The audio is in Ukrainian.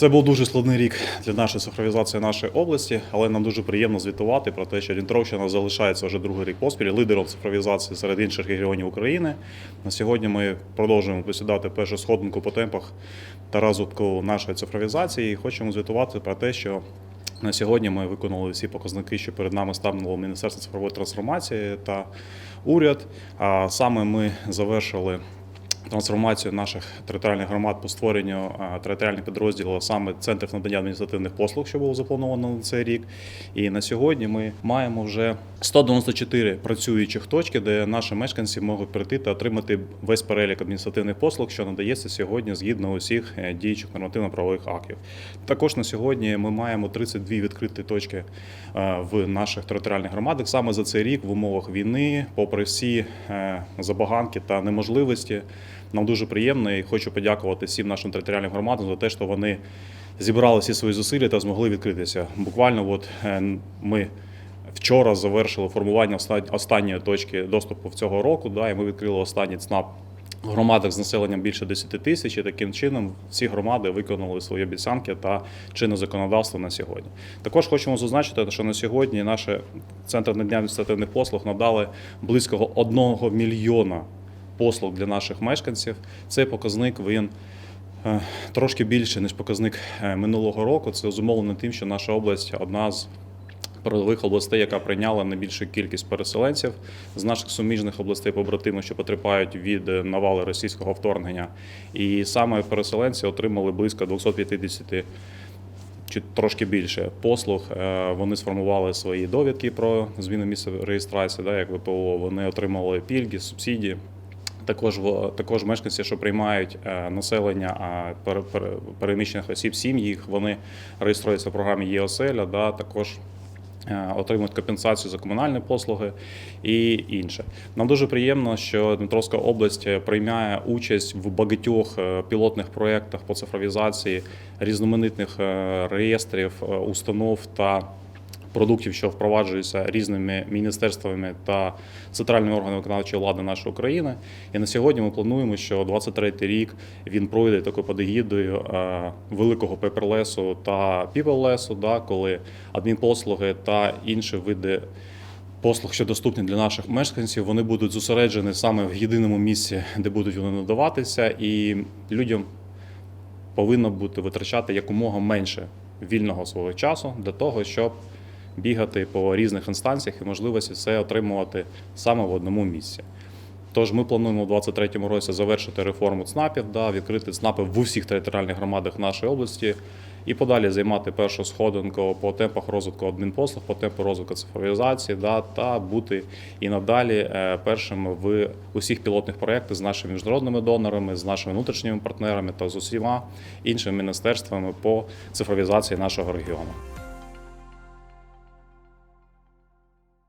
Це був дуже складний рік для нашої цифровізації нашої області, але нам дуже приємно звітувати про те, що Дніпровщина залишається вже другий рік поспіль лідером цифровізації серед інших регіонів України. На сьогодні ми продовжуємо посідати першу сходинку по темпах та розвитку нашої цифровізації. І хочемо звітувати про те, що на сьогодні ми виконали всі показники, що перед нами ставило Міністерство цифрової трансформації та уряд. А саме ми завершили трансформацію наших територіальних громад по створенню територіальних підрозділів, саме центрів надання адміністративних послуг, що було заплановано на цей рік. І на сьогодні ми маємо вже 194 працюючих точки, де наші мешканці можуть прийти та отримати весь перелік адміністративних послуг, що надається сьогодні згідно усіх е, діючих нормативно-правових актів. Також на сьогодні ми маємо 32 відкриті точки е, в наших територіальних громадах. Саме за цей рік в умовах війни, попри всі е, забаганки та неможливості, нам дуже приємно і хочу подякувати всім нашим територіальним громадам за те, що вони зібрали всі свої зусилля та змогли відкритися. Буквально, от е, ми. Вчора завершили формування оста- останньої точки доступу в цього року. Да, і ми відкрили останній ЦНАП в громадах з населенням більше 10 тисяч. І таким чином всі громади виконали свої обіцянки та чинне законодавство на сьогодні. Також хочемо зазначити, що на сьогодні наші центри надання адміністративних послуг надали близько 1 мільйона послуг для наших мешканців. Цей показник він. е, Трошки більше ніж показник е, минулого року. Це зумовлено тим, що наша область одна з передових областей, яка прийняла найбільшу кількість переселенців з наших суміжних областей побратимів, що потерпають від е, навали російського вторгнення. І саме переселенці отримали близько 250 чи трошки більше послуг. Вони сформували свої довідки про зміну місця реєстрації, да, як ВПО. Вони отримали пільги, субсидії. Також в- також мешканці, що приймають е, населення переміщених осіб, сім'ї, їх вони реєструються в програмі ЄОСЕЛЯ, да, також е, отримують компенсацію за комунальні послуги і інше. Нам дуже приємно, що Дмитровська область приймає участь в багатьох е, пілотних проєктах по цифровізації різноманітних реєстрів, установ та продуктів, що впроваджуються різними міністерствами та центральними органами виконавчої влади нашої України. І на сьогодні ми плануємо, що 23-й рік він пройде такою під е, великого пеперлесу та піпелесу, да, коли адмінпослуги та інші види. Послуг, що доступні для наших мешканців, вони будуть зосереджені саме в єдиному місці, де будуть вони надаватися, і людям повинно бути витрачати якомога менше вільного свого часу для того, щоб бігати по різних інстанціях і можливості все отримувати саме в одному місці. Тож ми плануємо у 2023 році завершити реформу ЦНАПів, да, відкрити ЦНАПи в усіх територіальних громадах нашої області і подалі займати першу сходинку по темпах розвитку адмінпослуг, по темпу розвитку цифровізації, да, та бути і надалі е, першими в усіх пілотних проєктах з нашими міжнародними донорами, з нашими внутрішніми партнерами та з усіма іншими міністерствами по цифровізації нашого регіону.